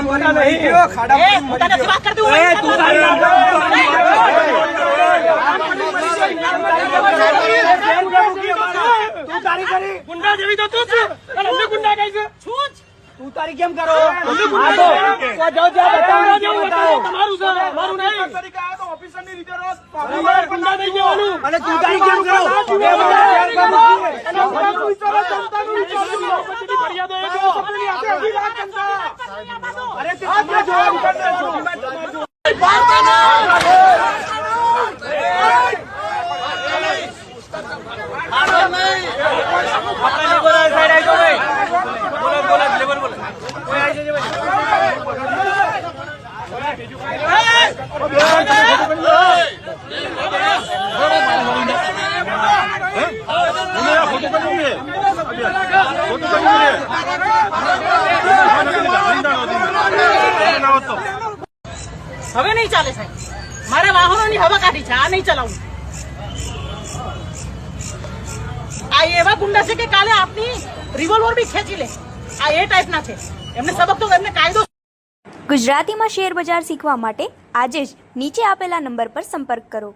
કામ કરીને नहीं વાત કરતી, હું એ, તું તારી કરી. ગુંડા જેવી તો તું છું. અને અમને ગુંડા કહે છે. છું. તું તારી કેમ કરો? તમારું છે. મારું નહીં. અમારે ગુંડા નહીં કહેવાનું. અને તું તારી કેમ કરો? ફરિયાદો એ કરી અરે તે તમારે જોવાનું કરને છો. હવે નહીં ચાલે સાહેબ. મારા વાહનોની હવા કાઢી છે, આ નહીં ચલાવું. આ એવા ગુંડા છે કે કાલે આપની રિવોલ્વર બી ખેંચી લે. આ એ ટાઈપના છે. એમને સબક તો એમને કાયદો ગુજરાતીમાં શેર બજાર શીખવા માટે આજે જ નીચે આપેલા નંબર પર સંપર્ક કરો.